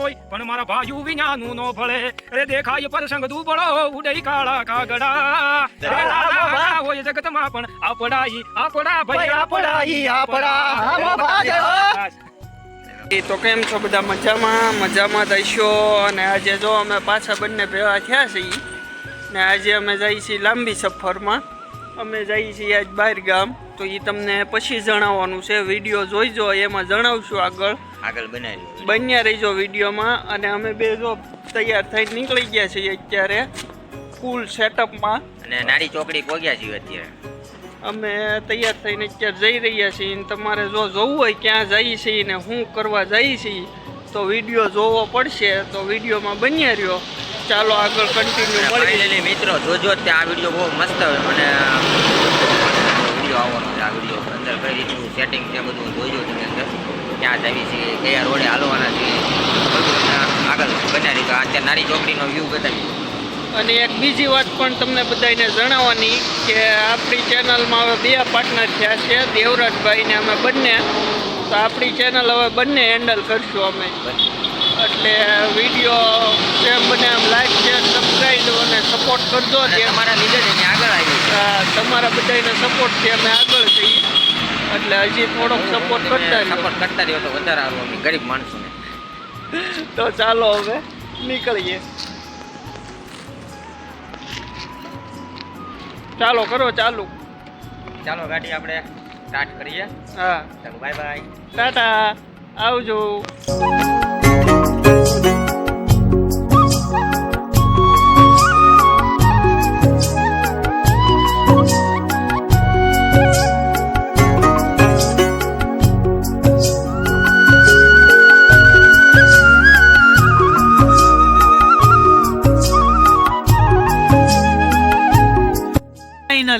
કોઈ પણ મારા ભાયુ વિનાનું નો ભળે. રે દેખાય પરસંગ દુબળો ઉડઈ કાળા કાગડા. હોય જગતમાં પણ આપડાઈ આપડા ભાઈ આપડાઈ આપડા. એ તો કેમ છો બધા મજામાં? મજામાં થઈશો અને આજે જો અમે પાછા બંને ભેગા થયા છીએ ને આજે અમે જઈએ છીએ લાંબી સફરમાં. અમે જઈએ છીએ આજ બહાર ગામ. તો એ તમને પછી જણાવવાનું છે. વીડિયો જોઈજો એમાં જણાવશું આગળ. આગળ બનાવી બન્યા રહીજો વિડીયોમાં અને અમે બે જો તૈયાર થઈને નીકળી ગયા છીએ અત્યારે ફૂલ સેટઅપમાં અને નારી ચોકડી પહોંચ્યા છીએ અત્યારે. અમે તૈયાર થઈને અત્યારે જઈ રહ્યા છીએ અને તમારે જો જોવું હોય ક્યાં જઈએ છીએ ને શું કરવા જઈએ છીએ તો વીડિયો જોવો પડશે. તો વિડીયોમાં બન્યા રહ્યો. ચાલો આગળ કન્ટિન્યુ મળી મિત્રો જોજો ત્યાં આ વીડિયો બહુ મસ્ત અને વીડિયો આવવાનો છે આ વીડિયો અંદર કઈ રીતનું સેટિંગ છે બધું જોજો તમે અંદર ક્યાં જવી છે કયા રોડે હાલવાના છે આગળ બનાવી તો અત્યારે નારી ચોકડીનો વ્યૂ બતાવી અને એક બીજી વાત પણ તમને બધાને જણાવવાની કે આપણી ચેનલમાં હવે બે પાર્ટનર થયા છે દેવરાજભાઈ ને અમે બંને. તો આપણી ચેનલ હવે બંને હેન્ડલ કરશું અમે. એટલે વીડિયો જેમ બને એમ લાઈક શેર સબસ્ક્રાઈબ અને સપોર્ટ કરજો તમારા લીધે આગળ આવી તમારા બધાને સપોર્ટથી અમે આગળ જઈએ. એટલે હજી થોડોક સપોર્ટ કરતા સપોર્ટ કરતા રહ્યો તો વધારે સારું અમે ગરીબ માણસોને. તો ચાલો હવે નીકળીએ. ચાલો કરો ચાલુ. ચાલો ગાડી આપણે સ્ટાર્ટ કરીએ. હા. ચાલો બાય બાય ટાટા. આવજો.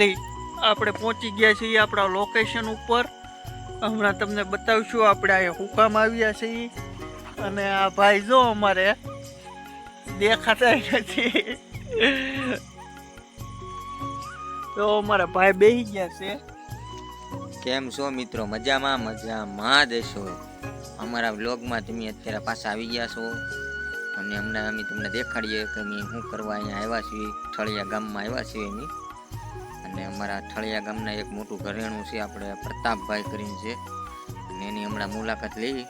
ફાઇનલી આપણે પહોંચી ગયા છીએ આપણા લોકેશન ઉપર. હમણાં તમને બતાવશું, આપણે અહીંયા હુકામ આવ્યા છીએ. અને આ ભાઈ જો અમારે દેખાતા નથી. તો અમારા ભાઈ બેહી ગયા છે. કેમ છો મિત્રો? મજામાં? મજામાં દેશો અમારા વ્લોગમાં તમે અત્યારે પાછા આવી ગયા છો. અને હમણાં અમે તમને દેખાડીએ કે અમે શું કરવા અહીંયા આવ્યા છીએ. ઠળિયા ગામમાં આવ્યા છીએ અમે. અને અમારા ઠળિયા ગામના એક મોટું ઘરેણું છે આપણે પ્રતાપભાઈ કરીને છે. અને એની હમણાં મુલાકાત લેવી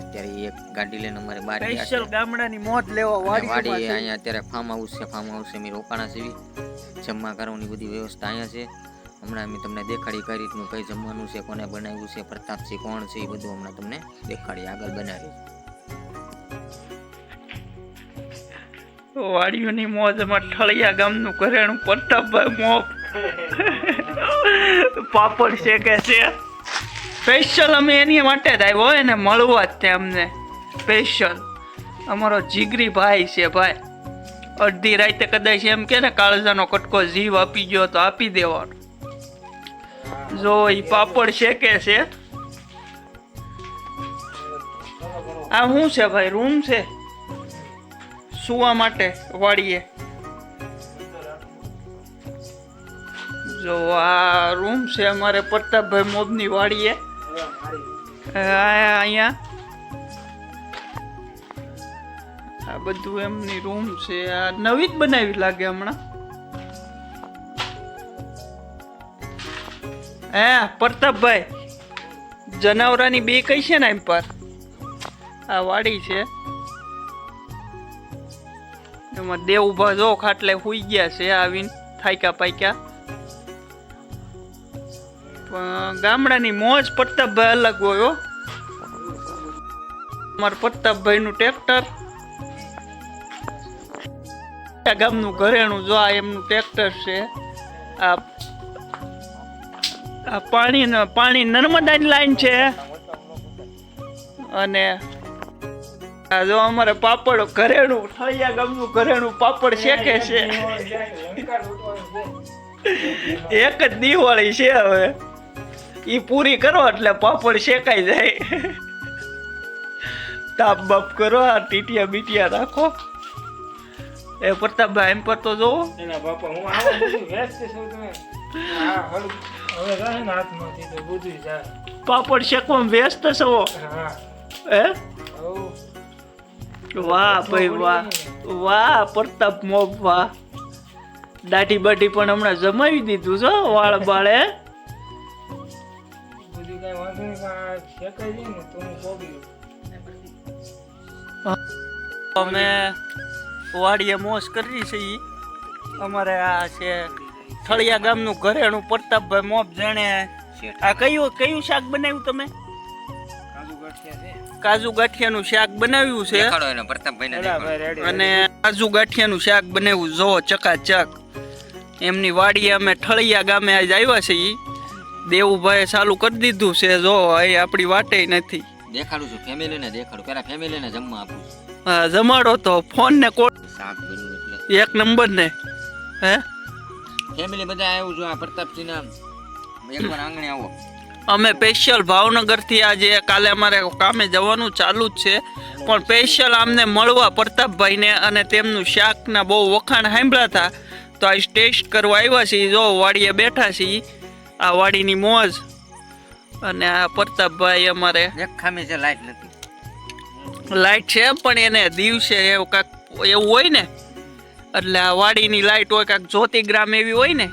અત્યારે એક ગાડી લઈને અમારે બહાર સ્પેશિયલ ગામડાની મોજ લેવા વાડી અહીંયા અત્યારે ફાર્મ હાઉસ છે ફાર્મ હાઉસ અમે રોકાણા સીવી. જમવા કરવાની બધી વ્યવસ્થા અહીંયા છે. હમણાં અમે તમને દેખાડી કઈ રીતનું કઈ જમવાનું છે કોને બનાવ્યું છે પ્રતાપસિંહ કોણ છે એ બધું હમણાં તમને દેખાડી આગળ બનાવ્યું વાડીઓની મોજમાં ઠળિયા ગામનું કરેણું પ્રતાપભાઈ મોપ પાપડ શેકે છે. સ્પેશિયલ અમે એની માટે જ આવ્યો એને મળવા જ છે અમને. સ્પેશિયલ અમારો જીગરી ભાઈ છે ભાઈ. અડધી રાતે કદાચ એમ કે ને, કાળજાનો કટકો જીવ આપી ગયો તો આપી દેવાનો. જો એ પાપડ શેકે છે. આ શું છે ભાઈ, રૂમ છે? સુવા માટે વાડીએ જો આ રૂમ છે અમારે પ્રતાપભાઈ મોબની વાડીએ. અહીંયા. આ બધું એમની રૂમ છે. આ નવી જ બનાવી લાગે હમણાં. હે, પ્રતાપભાઈ, જનાવરાની બે કઈ છે ને એમ પર? આ વાડી છે. એમાં દેવ ઊભા જો ખાટલે હુઈ ગયા છે આવીને પાક્યા પણ ગામડાની મોજ પ્રતાપભાઈ અલગ હોય હો. અમારા પ્રતાપભાઈનું ટ્રેક્ટર. આ ગામનું ઘરેણું જો આ એમનું ટ્રેક્ટર છે. આ આ પાણી પાણી નર્મદાની લાઈન છે. અને આ જો અમારે પાપડ ઘરેણું ઠળિયા ગામનું ઘરેણું પાપડ શેકે છે. એક જ દિવાળી છે હવે. ઈ પૂરી કરો એટલે પાપડ શેકાઈ જાય. તાપ બાપ કરો આ ટીટિયા બીટિયા રાખો. એ પ્રતાપભાઈ એમ પર તો જોવો. એના બાપા હું આવો વ્યસ્ત છું તમે. હા હવે રહે ને હાથમાંથી તો બધું જાય પાપડ શેકવામાં વ્યસ્ત છો? હા. હે? વાહ ભાઈ વાહ. વાહ પ્રતાપ મોબ વાહ. દાઢી બાઢી પણ હમણાં જમાવી દીધું છો વાળ બાળે. કઈ વાંધો નહીં પણ શેકાઈ જાય ને તો હું પોગી અમે વાડીએ મોજ કરી છે ઈ. અમારે આ છે થળિયા ગામનું ઘરેણું પ્રતાપભાઈ મોબ જાણે આ કયું કયું શાક બનાવ્યું તમે? કાજુ છે. ગાંઠિયાનું શાક બનાવ્યું છે. અને કાજુ ગાંઠિયાનું શાક બનાવ્યું જો ચકાચક. એમની વાડીએ અમે ઠળિયા ગામે આજ આવ્યા છે ઈ દેવુભાઈએ ચાલુ કરી દીધું છે. જો અહીં આપણી વાટે નથી. દેખાડું છું. ફેમિલીને દેખાડું. પેલા ફેમિલીને જમવા આપું હા, જમાડો તો. ફોન ને કોડ શાક બન્યું એટલે. એક નંબર ને. હે? ફેમિલી બધા આવ્યું છું આ પ્રતાપસિંહના એકવાર આંગણે આવો. અમે સ્પેશિયલ ભાવનગરથી આજે કાલે અમારે કામે જવાનું ચાલુ જ છે. પણ સ્પેશિયલ આમને મળવા પ્રતાપભાઈને અને તેમનું શાકના બહુ વખાણ સાંભળ્યા હતા. તો આ ટેસ્ટ કરવા આવ્યા છીએ. જો વાડીએ બેઠા છીએ. આ વાડીની મોજ અને આ પ્રતાપભાઈ અમારે એક ખામી છે લાઈટ નથી. લાઈટ છે પણ એને દિવસે એવું કાંક એવું હોય ને એટલે આ વાડીની લાઈટ હોય કાંક જ્યોતિગ્રામ એવી હોય ને.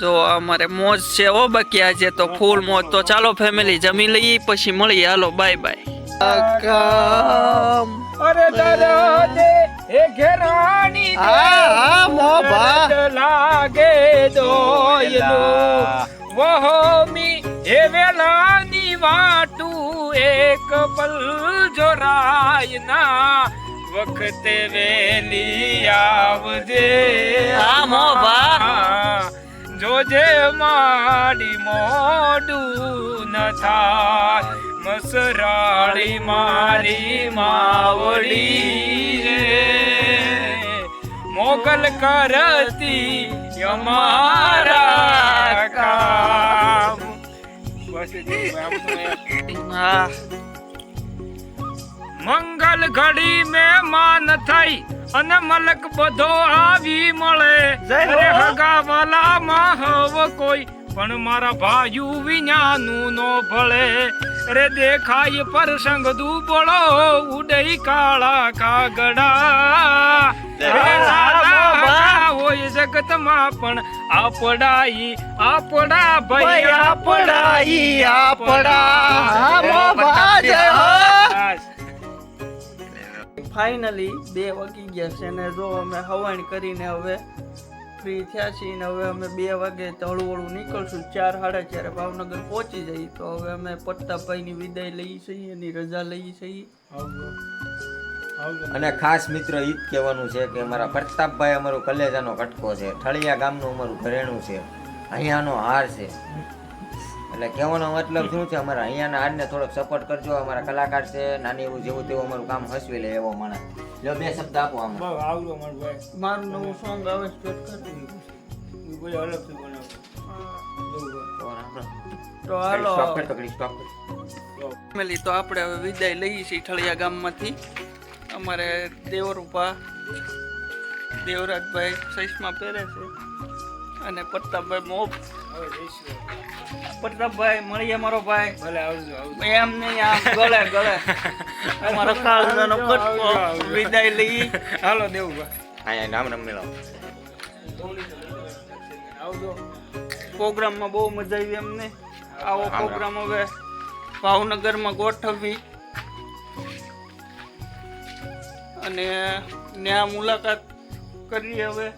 જો અમારે મોજ છે ઓ બાકી આજે તો ફૂલ મોજ. તો ચાલો ફેમિલી જમી લઈએ પછી મળીએ. હાલો બાય બાય અરે દાદા એ ઘેરાણી હા, હા, મોભા. દર્દ લાગે દોયલું. વહોમી એ વેલાની વાટું એક પલ જોરાય ના વખતે વેલી આવજે આમો બા જોજે માડી મોડું ન થાય. મસરાળી મારી માવડી રે. મોગલ કરતી અમારા કામ. મંગલ ઘડી મહેમાન થઈ અને મલક બધો આવી મળે. અરે હગા વાલા માં હવ કોઈ પણ મારા ભાયુ વિඥાનું નો ભળે. રે દેખાય પ્રસંગ દુબળો ઉડઈ કાળા કાગડા. હોય જગતમાં પણ આપડાઈ આપડા ભાઈ આપડાઈ આપડા. ફાઇનલી બે વગી ગયા છે ને જો અમે હવાણ કરીને હવે ફ્રી થયા છીએ ને હવે અમે બે વાગે તળું વળું નીકળશું ચાર સાડા ચારે ભાવનગર પહોંચી જઈએ. તો હવે અમે પ્રતાપભાઈની વિદાય લઈએ છીએ એની રજા લઈએ છીએ. અને ખાસ મિત્રો એ જ કહેવાનું છે કે અમારા પ્રતાપભાઈ અમારું કલેજાનો કટકો છે. ઠળિયા ગામનું અમારું ઘરેણું છે. અહીંયાનો હાર છે. એટલે કહેવાનો મતલબ શું છે અમારા અહીંયાના હારને થોડોક સપોર્ટ કરજો. અમારા કલાકાર છે નાની એવું જેવું તેવું અમારું કામ હસવી લે એવો માણસ. લ્યો બે શબ્દ આપો આમાં. બસ આવડો મારું ભાઈ. મારું નવું સોંગ આવે સ્ટાર્ટ કરી હું કોઈ અલગથી બનાવું. તો હાલો. સ્ટોપ કર તો સ્ટોપ કર. ફેમિલી તો આપણે હવે વિદાય લઈએ છીએ ઠળિયા ગામમાંથી. અમારે દેવરૂપા દેવરાજભાઈ સૈસમાં પહેરે છે. અને પ્રતાપભાઈ મોપ પ્રતાપભાઈ મળીએ મારો ભાઈ. ભલે આવજો આવજો. એમ નહીં આમ ગળે ગળે. અમારો કાળજાનો કટકો વિદાય લઈ હાલો દેવું અહીંયા નામ નામ મેળવો આવજો. પ્રોગ્રામમાં બહુ મજા આવી અમને. આવો પ્રોગ્રામ હવે ભાવનગરમાં ગોઠવવી અને ત્યાં મુલાકાત કરીએ હવે.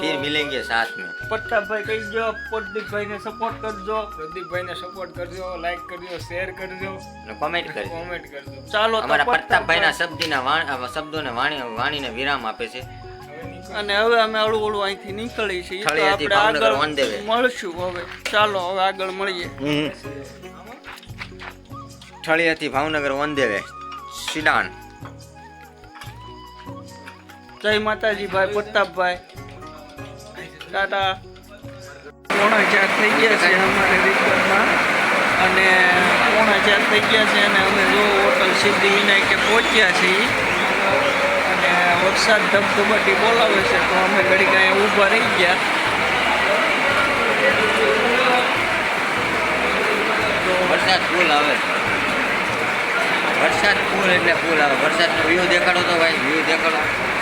ફિર મિલેંગે સાથ में પ્રતાપભાઈ કહી દો પ્રદીપભાઈને સપોર્ટ કરજો. પ્રદીપભાઈને સપોર્ટ કરજો લાઈક કરજો શેર કરજો. અને કોમેન્ટ કરજો. કોમેન્ટ કરજો. ચાલો તો અમારા પ્રતાપભાઈ શબ્દીના વાણ શબ્દોને વાણી વાણીને વિરામ આપે છે. હવે અને હવે અમે હળવું હળવું અહીંથી નીકળી છીએ. તો આપણે આગળ. મળશું હવે. ચાલો હવે આગળ મળીએ. ઠળિયાથી ભાવનગર વંદેવે. સિડાન. જય માતાજી ભાઈ પ્રતાપભાઈ. ટાટા. પોણા ચાર થઈ ગયા છે અમારે રિપોર્ટમાં અને પોણા ચાર થઈ ગયા છે અને અમે જો હોટલ સિદ્ધિ વિનાયકે પહોંચ્યા છીએ. અને વરસાદ ધબધબાટી બોલાવે છે, તો અમે ઘડી કાંઈ ઊભા રહી ગયા. વરસાદ ફૂલ આવે. વરસાદ ફૂલ એટલે ફૂલ આવે. વરસાદનો વ્યૂ દેખાડો તો ભાઈ વ્યૂ દેખાડો.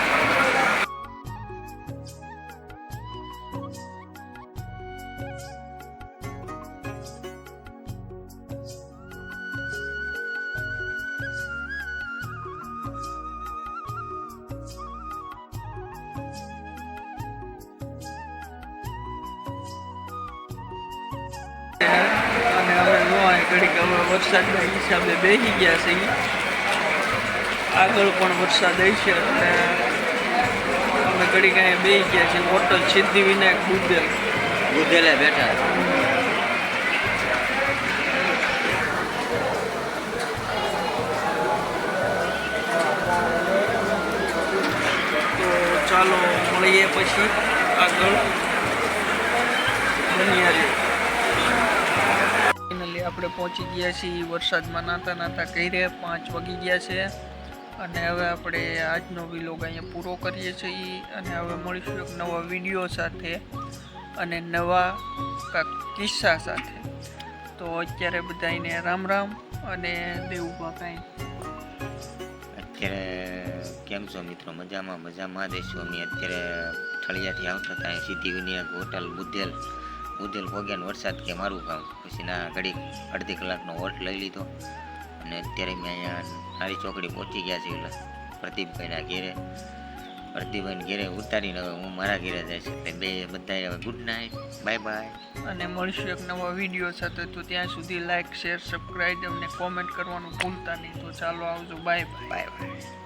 ઘડીક હવે વરસાદના હિસાબે બેસી ગયા છે ઈ. આગળ પણ વરસાદ હશે અને અમે ઘડીક અહીંયા બેસી ગયા છીએ. હોટલ સિદ્ધિ વિનાયક બુદ્ધેલ. બુધેલે બેઠા. તો ચાલો મળીએ પછી આગળ. બન્યા રહે. ફાઇનલી આપણે પહોંચી ગયા છીએ વરસાદમાં નાતા નાતા ઘરે પાંચ વાગી ગયા છે. અને હવે આપણે આજનો વિલોગ અહીંયા પૂરો કરીએ છીએ અને હવે મળીશું એક નવા વીડિયો સાથે અને નવા કિસ્સા સાથે. તો અત્યારે બધાને રામ રામ અને દેવું કાંઈ. અત્યારે કેમ છો મિત્રો? મજામાં મજામાં દેશું અમે. અત્યારે ઠળિયાથી આવતા હતા સીધી વિનાયક હોટલ બુધેલ બુધેલ ભોગ્યાન વરસાદ કે મારું કામ. પછી ના ઘડીક અડધી કલાકનો હોટ લઈ લીધો અને અત્યારે મેં અહીંયા નારી ચોકડી પહોંચી ગયા છીએ એટલે પ્રદીપભાઈના ઘેરે. પ્રદીપભાઈને ઘેરે ઉતારીને હવે હું મારા ઘેરે જઈશ એટલે બે બધાએ હવે ગુડ નાઇટ બાય બાય અને મળીશું એક નવા વીડિયો સાથે. તો ત્યાં સુધી લાઇક શેર સબસ્ક્રાઈબ અને કોમેન્ટ કરવાનું ભૂલતા નહીં. તો ચાલો આવજો. Bye bye bye bye